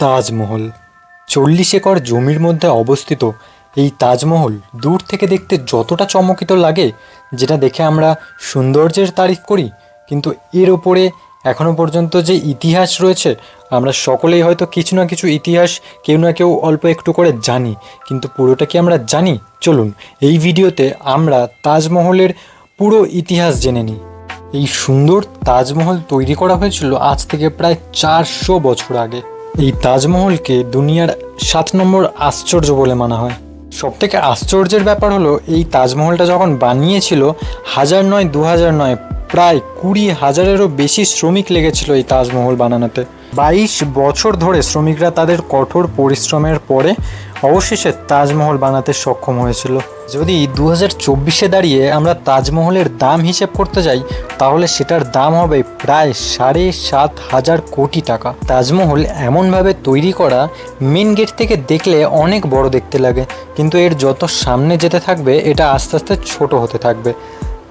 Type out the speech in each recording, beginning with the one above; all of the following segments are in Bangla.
তাজমহল। চল্লিশ একর জমির মধ্যে অবস্থিত এই তাজমহল দূর থেকে দেখতে যতটা চমকিত লাগে, যেটা দেখে আমরা সৌন্দর্যের তারিফ করি, কিন্তু এর ওপরে এখনও পর্যন্ত যে ইতিহাস রয়েছে, আমরা সকলেই হয়তো কিছু না কিছু ইতিহাস কেউ না কেউ অল্প একটু করে জানি, কিন্তু পুরোটা কি আমরা জানি? চলুন, এই ভিডিওতে আমরা তাজমহলের পুরো ইতিহাস জেনে নিই। এই সুন্দর তাজমহল তৈরি করা হয়েছিল আজ থেকে প্রায় চারশো বছর আগে। এই তাজমহলকে দুনিয়ার সাত নম্বর আশ্চর্য বলে মানা হয়। সবথেকে আশ্চর্যের ব্যাপার হলো, এই তাজমহলটা যখন বানিয়েছিল, হাজার নয়, দু হাজার নয়, প্রায় কুড়ি হাজারেরও বেশি শ্রমিক লেগেছিল এই তাজমহল বানানোতে। বাইশ বছর ধরে শ্রমিকরা তাদের কঠোর পরিশ্রমের পরে অবশেষে তাজমহল বানাতে সক্ষম হয়েছিল। যদি দু হাজার চব্বিশে দাঁড়িয়ে আমরা তাজমহলের দাম হিসেব করতে যাই তাহলে সেটার দাম হবে প্রায় সাড়ে সাত হাজার কোটি টাকা। তাজমহল এমনভাবে তৈরি করা মেন গেট থেকে দেখলে অনেক বড় দেখতে লাগে, কিন্তু এর যত সামনে যেতে থাকবে, এটা আস্তে আস্তে ছোট হতে থাকবে।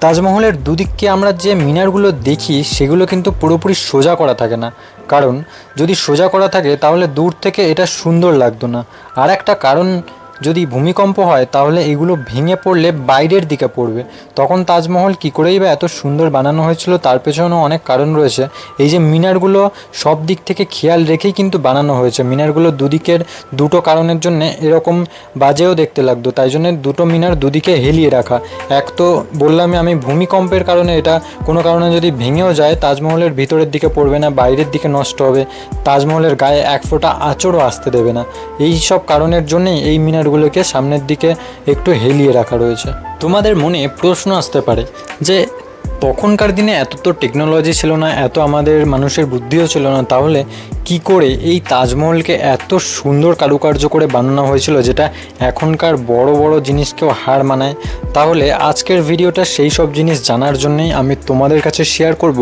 তাজমহলের দুদিককে আমরা যে মিনারগুলো দেখি, সেগুলো কিন্তু পুরোপুরি সোজা করা থাকে না। কারণ যদি সোজা করা থাকে, তাহলে দূর থেকে এটা সুন্দর লাগতো না। আর একটা কারণ যদি ভূমিকম্প হয়, তাহলে এগুলো ভেঙে পড়লে বাইরের দিকে পড়বে। তখন তাজমহল কী করেই বা এত সুন্দর বানানো হয়েছিল তার পেছনেও অনেক কারণ রয়েছে। এই যে মিনারগুলো সব দিক থেকে খেয়াল রেখেই কিন্তু বানানো হয়েছে। মিনারগুলো দুদিকের দুটো কারণের জন্য এরকম বাজেও দেখতে লাগতো। তাই জন্য দুটো মিনার দুদিকে হেলিয়ে রাখা। এক তো বললামই আমি ভূমিকম্পের কারণে এটা কোনো কারণে যদি ভেঙেও যায়, তাজমহলের ভিতরের দিকে পড়বে না, বাইরের দিকে নষ্ট হবে। তাজমহলের গায়ে এক ফোঁটা আঁচড়ও আসতে দেবে না। এই সব কারণের জন্যই এই মিনারগুলোকে সামনের দিকে একটু হেলিয়ে রাখা রয়েছে। তোমাদের মনে প্রশ্ন আসতে পারে যে, তখনকার দিনে এত তো টেকনোলজি ছিল না, এত আমাদের মানুষের বুদ্ধিও ছিল না, তাহলে কি করে এই তাজমহলকে এত সুন্দর কারুকার্য করে বানানো হয়েছিল যেটা এখনকার বড় বড় জিনিসকেও হার মানায়? তাহলে আজকের ভিডিওটা সেই সব জিনিস জানার জন্যই আমি তোমাদের কাছে শেয়ার করব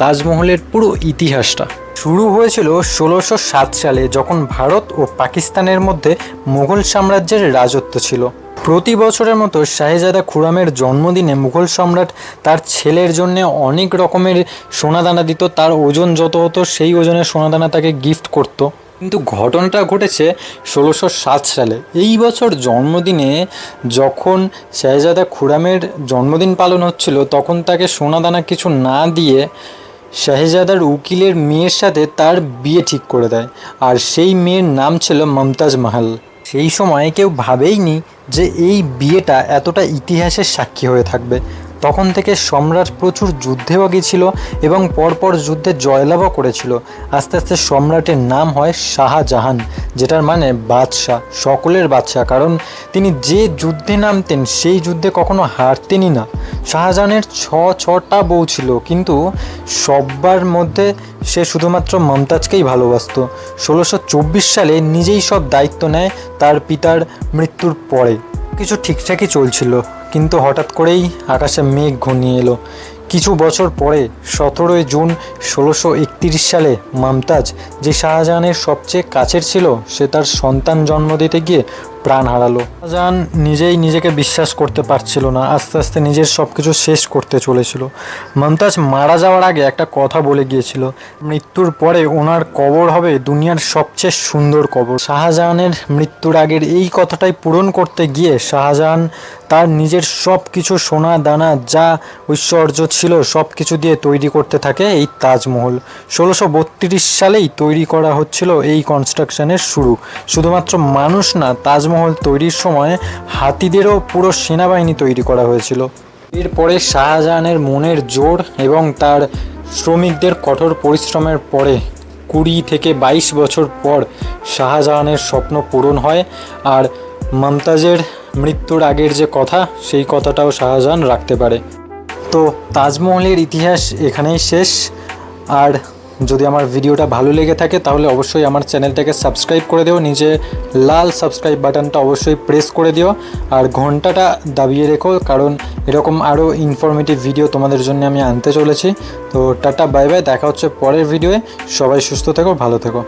তাজমহলের পুরো ইতিহাসটা। শুরু হয়েছিল ষোলোশো সাত সালে যখন ভারত ও পাকিস্তানের মধ্যে মুঘল সাম্রাজ্যের রাজত্ব ছিল। প্রতি বছরের মতো শাহেজাদা খুরামের জন্মদিনে মুঘল সম্রাট তার ছেলের জন্য অনেক রকমের সোনাদানা দিত, তার ওজন যত হতো সেই ওজনের সোনাদানা তাকে গিফট করত। কিন্তু ঘটনাটা ঘটেছে ষোলোশো সাত সালে। এই বছর জন্মদিনে যখন শাহজাদা খুরামের জন্মদিন পালন হচ্ছিল, তখন তাকে সোনাদানা কিছু না দিয়ে শাহজাদার উকিলের মেয়ের সাথে তার বিয়ে ঠিক করে দেয়, আর সেই মেয়ের নাম ছিল মমতাজ মাহাল। সেই সময় কেউ ভাবেইনি যে এই বিয়েটা এতটা ইতিহাসের সাক্ষী হয়ে থাকবে। তখন থেকে সম্রাট প্রচুর যুদ্ধেও গিয়েছিল এবং পরপর যুদ্ধে জয়লাভও করেছিল। আস্তে আস্তে সম্রাটের নাম হয় শাহজাহান, যেটার মানে বাদশাহ, সকলের বাদশাহ। কারণ তিনি যে যুদ্ধে নামতেন, সেই যুদ্ধে কখনো হারতেনই না। শাহজাহানের ছ, ছটা বউ ছিল, কিন্তু সব্বার মধ্যে সে শুধুমাত্র মমতাজকেই ভালোবাসতো। ষোলোশো চব্বিশ সালে নিজেই সব দায়িত্ব নেয় তার পিতার মৃত্যুর পরে। কিছু ঠিকঠাকই চলছিল, কিন্তু হঠাৎ করেই আকাশে মেঘ ঘনিয়ে এলো। কিছু বছর পরে, সতেরোই জুন ষোলোশো একত্রিশ সালে মমতাজ যে শাহজাহানের সবচেয়ে কাছের ছিল, সে তার সন্তান জন্ম দিতে গিয়ে প্রাণ হারালো। শাহজাহান নিজেই নিজেকে বিশ্বাস করতে পারছিল না, আস্তে আস্তে নিজের সব কিছু শেষ করতে চলেছিল। মমতাজ মারা যাওয়ার আগে একটা কথা বলে গিয়েছিল, মৃত্যুর পরে ওনার কবর হবে দুনিয়ার সবচেয়ে সুন্দর কবর। শাহজাহানের মৃত্যুর আগের এই কথাটাই পূরণ করতে গিয়ে শাহজাহান তার নিজের সব কিছু সোনা, দানা, যা ঐশ্বর্য ছিল সব কিছু দিয়ে তৈরি করতে থাকে এই তাজমহল। ষোলোশো সালেই তৈরি করা হচ্ছিল এই কনস্ট্রাকশনের শুরু। শুধুমাত্র মানুষ না, তাজমহল তৈরির সময় হাতিদেরও পুরো সেনাবাহিনী তৈরি করা হয়েছিল। এরপরে শাহজাহানের মনের জোর এবং তার শ্রমিকদের কঠোর পরিশ্রমের পরে কুড়ি থেকে বাইশ বছর পর শাহজাহানের স্বপ্ন পূরণ হয় আর মমতাজের মৃত্যুর আগের যে কথা, সেই কথাটাও শাহজাহান রাখতে পারে। তো তাজমহলের ইতিহাস এখানেই শেষ। আর যদি আমার ভিডিওটা ভালো লেগে থাকে, তাহলে অবশ্যই আমার চ্যানেলটাকে সাবস্ক্রাইব করে দিও। নিচে লাল সাবস্ক্রাইব বাটনটা অবশ্যই প্রেস করে দিও। আর ঘন্টাটা দাবিয়ে রেখো, কারণ এরকম আরও ইনফরমেটিভ ভিডিও তোমাদের জন্য আমি আনতে চলেছি। তো টাটা, বাই বাই, দেখা হচ্ছে পরের ভিডিওয়ে সবাই সুস্থ থেকো, ভালো থেকো।